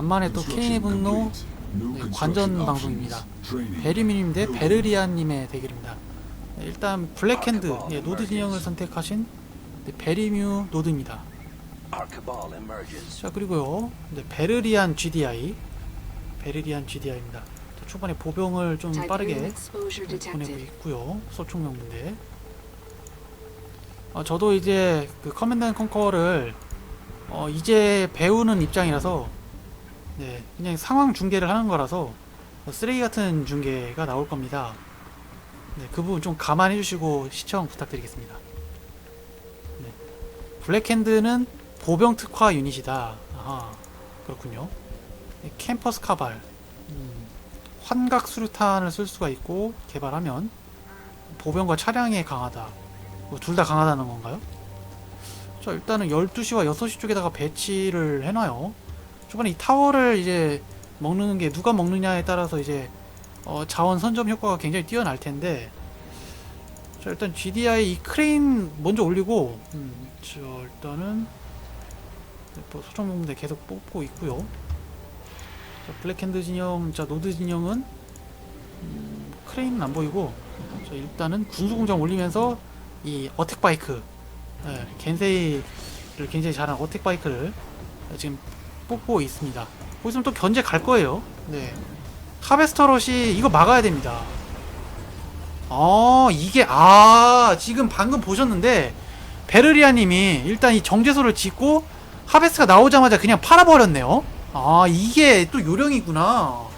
간만에 또 케인의 분노 네, 관전 방송입니다. 베리미님 대 베르리안님의 대결입니다. 네, 일단 블랙핸드 예, 노드 진영을 선택하신 네, 베리뮤 노드입니다. 자 그리고요 네, 베르리안 GDI 베르리안 GDI입니다. 초반에 보병을 좀 빠르게 보내고 있고요. 소총명 분대. 어, 저도 이제 그 커맨드 앤 컨커를 어, 이제 배우는 입장이라서 네, 그냥 상황 중계를 하는 거라서 어, 쓰레기 같은 중계가 나올 겁니다. 네, 그 부분 좀 감안해 주시고 시청 부탁드리겠습니다. 네. 블랙핸드는 보병 특화 유닛이다. 아하, 그렇군요. 네, 캠퍼스 카발. 음, 환각 수류탄을 쓸 수가 있고 개발하면 보병과 차량에 강하다. 뭐둘다 강하다는 건가요? 자 일단은 12시와 6시 쪽에다가 배치를 해놔요. 초반에 이 타워를 이제 먹는 게 누가 먹느냐에 따라서 이제 어, 자원 선점 효과가 굉장히 뛰어날 텐데 자 일단 GDI 이 크레인 먼저 올리고 음, 저 일단은 뭐 소총공대 계속 뽑고 있고요. 자, 블랙핸드 진영, 자 노드 진영은 음, 크레인은 안 보이고 자, 일단은 군수공장 올리면서 이 어택 바이크, 예, 겐세이를 굉장히 잘한 어택 바이크를 지금 뽑고 있습니다. 거기서 또 견제 갈 거예요. 네, 하베스터롯이 이거 막아야 됩니다. 아 이게 아 지금 방금 보셨는데 베르리아 님이 일단 이 정제소를 짓고 하베스가 나오자마자 그냥 팔아버렸네요. 아 이게 또 요령이구나.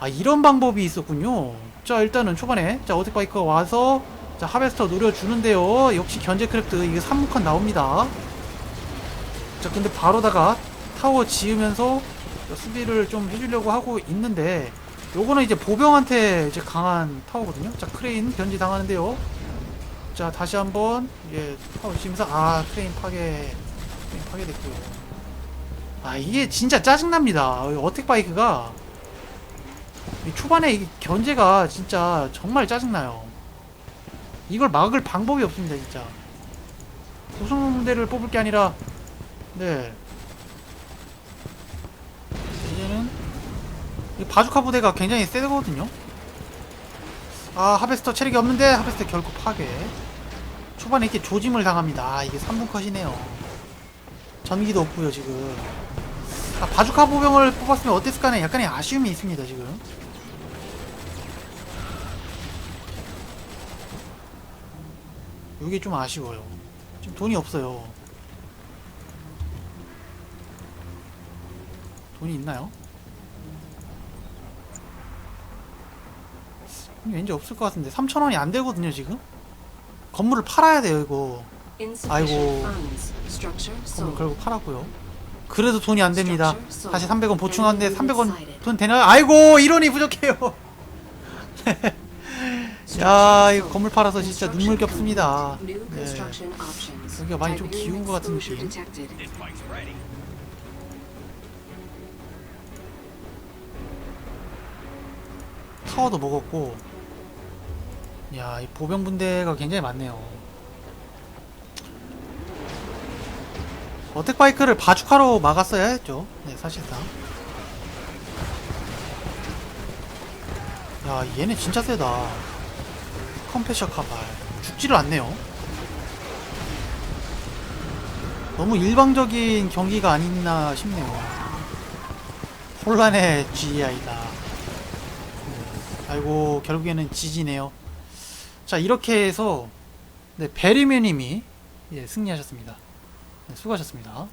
아 이런 방법이 있었군요. 자 일단은 초반에 자 어택 바이크가 와서 자 하베스터 노려주는데요. 역시 견제 크래프트 이게 3칸 나옵니다. 자 근데 바로다가 타워 지으면서 자, 수비를 좀 해주려고 하고 있는데 요거는 이제 보병한테 이제 강한 타워거든요. 자 크레인 견제 당하는데요. 자 다시 한번 예 타워 지으면서 아 크레인 파괴 크레인 파괴됐고요. 아 이게 진짜 짜증납니다. 어택 바이크가 이 초반에 이 견제가 진짜 정말 짜증나요. 이걸 막을 방법이 없습니다, 진짜. 우승대를 뽑을 게 아니라, 네. 이제는 이 바주카 부대가 굉장히 세거든요. 아 하베스터 체력이 없는데 하베스터 결국 파괴. 초반에 이렇게 조짐을 당합니다. 아 이게 3분 컷이네요. 전기도 없고요 지금. 아, 바주카 보병을 뽑았으면 어땠을까 하는 약간의 아쉬움이 있습니다 지금. 이게 좀 아쉬워요. 지금 돈이 없어요. 돈이 있나요? 왠지 없을 것 같은데. 3천원이 안 되거든요 지금? 건물을 팔아야 돼요 이거. 아이고. 건물 결국 팔았고요. 그래도 돈이 안 됩니다. 다시 300원 보충하는데 300원 돈 되나요? 아이고 1원이 부족해요. 야 이거 건물 팔아서 진짜 눈물겹습니다. 네. 여기가 많이 좀 기운 것 같은 느낌 타워도 먹었고 야 이 보병 분대가 굉장히 많네요. 어택 바이크를 바주카로 막았어야 했죠. 네 사실상. 야 얘네 진짜 세다. 컴패셔 카발. 죽지를 않네요. 너무 일방적인 경기가 아니나 싶네요. 혼란의 GI다 아이고 결국에는 지지네요. 자 이렇게 해서 네 베리메님이 예, 승리하셨습니다. 네, 수고하셨습니다.